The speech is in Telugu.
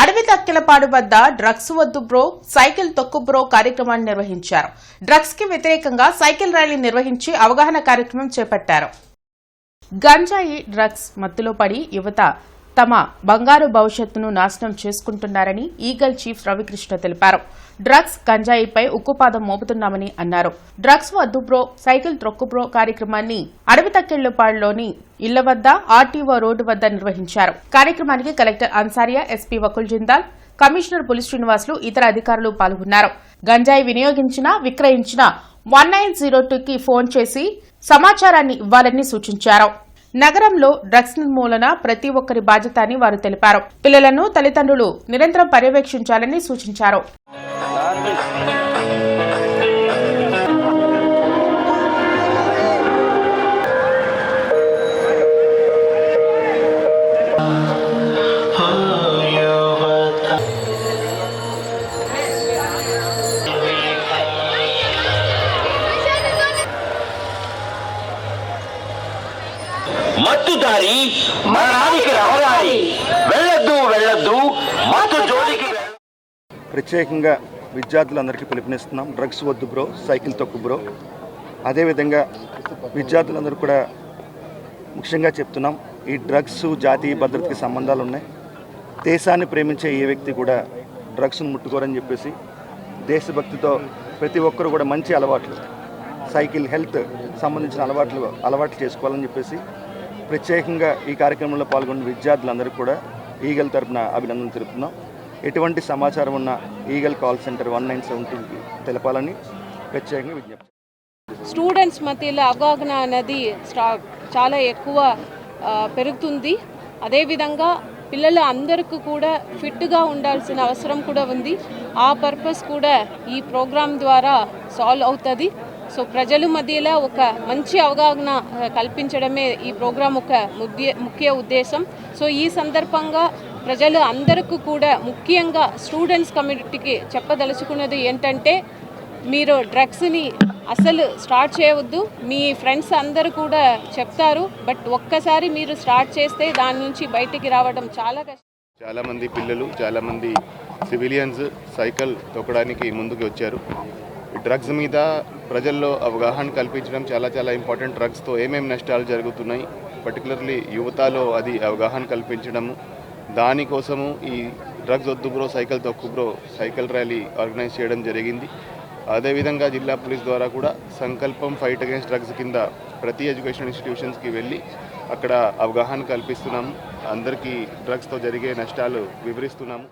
అడవి తక్కెలపాడు వద్ద డ్రగ్స్ వద్దు బ్రో సైకిల్ తొక్కు బ్రో కార్యక్రమాన్ని నిర్వహించారు. డ్రగ్స్కి వ్యతిరేకంగా సైకిల్ ర్యాలీ నిర్వహించి అవగాహన కార్యక్రమం చేపట్టారు. గంజాయి డ్రగ్స్ మత్తులో పడి యువత తమ బంగారు భవిష్యత్తును నాశనం చేసుకుంటున్నారని ఈగల్ చీఫ్ రవికృష్ణ తెలిపారు. డ్రగ్స్ గంజాయిపై ఉక్కుపాదం మోపుతున్నామని అన్నారు. డ్రగ్స్ వద్దు బ్రో సైకిల్ త్రొక్కు బ్రో కార్యక్రమాన్ని అడవి తక్కెళ్ళపాడులోని ఇళ్ళ వద్ద ఆర్టీఓ రోడ్డు వద్ద నిర్వహించారు. కార్యక్రమానికి collector Ansariya S P Vakul Jindal commissioner Puli Srinivasulu ఇతర అధికారులు పాల్గొన్నారు. గంజాయి వినియోగించిన విక్రయించిన వన్ నైన్ జీరో టూకి ఫోన్ చేసి సమాచారాన్ని ఇవ్వాలని సూచించారు. నగరంలో డ్రగ్స్ నిర్మూలన ప్రతి ఒక్కరి బాధ్యత అని వారు తెలిపారు. పిల్లలను తల్లిదండ్రులు నిరంతరం పర్యవేక్షించాలని సూచించారు. మత్తుదారి మరణానికి రహదారి. వెళ్ళొద్దు వెళ్ళొద్దు మత్తు జోలికి ప్రత్యేకంగా విద్యార్థులందరికీ పిలుపునిస్తున్నాం. డ్రగ్స్ వద్దు బ్రో సైకిల్ తొక్కు బ్రో. అదేవిధంగా విద్యార్థులందరూ కూడా ముఖ్యంగా చెప్తున్నాం ఈ డ్రగ్స్ జాతీయ భద్రతకి సంబంధాలు ఉన్నాయి. దేశాన్ని ప్రేమించే ఏ వ్యక్తి కూడా డ్రగ్స్ను ముట్టుకోరని చెప్పేసి దేశభక్తితో ప్రతి ఒక్కరు కూడా మంచి అలవాట్లు సైకిల్ హెల్త్ సంబంధించిన అలవాట్లు అలవాట్లు చేసుకోవాలని చెప్పేసి ప్రత్యేకంగా ఈ కార్యక్రమంలో పాల్గొన్న విద్యార్థులందరికీ కూడా ఈగల్ తరపున అభినందనలు తెలుపుతున్నాం. ఎటువంటి సమాచారం ఉన్న eagle call centre one nine seven టూకి తెలపాలని ప్రత్యేకంగా విజ్ఞప్తి స్టూడెంట్స్ మధ్యలో అవగాహన అనేది చాలా ఎక్కువ పెరుగుతుంది. అదేవిధంగా పిల్లలు అందరికీ కూడా ఫిట్గా ఉండాల్సిన అవసరం కూడా ఉంది. ఆ పర్పస్ కూడా ఈ ప్రోగ్రాం ద్వారా సాల్వ్ అవుతుంది. సో ప్రజలు మధ్యలో ఒక మంచి అవగాహన కల్పించడమే ఈ ప్రోగ్రాం ఒక ముద్య ముఖ్య ఉద్దేశం. సో ఈ సందర్భంగా ప్రజలు అందరికీ కూడా ముఖ్యంగా స్టూడెంట్స్ కమ్యూనిటీకి చెప్పదలుచుకున్నది ఏంటంటే మీరు డ్రగ్స్ని అసలు స్టార్ట్ చేయవద్దు. మీ ఫ్రెండ్స్ అందరూ కూడా చెప్తారు. బట్ ఒక్కసారి మీరు స్టార్ట్ చేస్తే దాని నుంచి బయటికి రావడం చాలా కష్టం. చాలామంది పిల్లలు చాలామంది సివిలియన్స్ సైకిల్ తొక్కడానికి ముందుకు వచ్చారు. డ్రగ్స్ మీద ప్రజల్లో అవగాహన కల్పించడం చాలా చాలా ఇంపార్టెంట్ డ్రగ్స్తో ఏమేమి నష్టాలు జరుగుతున్నాయి. పర్టికులర్లీ యువతలో అది అవగాహన కల్పించడము. దానికోసము ఈ డ్రగ్స్ వద్దు బ్రో సైకిల్ తొక్కు బ్రో సైకిల్ ర్యాలీ ఆర్గనైజ్ చేయడం జరిగింది. అదేవిధంగా జిల్లా పోలీస్ ద్వారా కూడా సంకల్పం ఫైట్ అగేన్స్ట్ డ్రగ్స్ కింద ప్రతి ఎడ్యుకేషన్ ఇన్స్టిట్యూషన్స్కి వెళ్ళి అక్కడ అవగాహన కల్పిస్తున్నాము. అందరికీ డ్రగ్స్తో జరిగే నష్టాలు వివరిస్తున్నాము.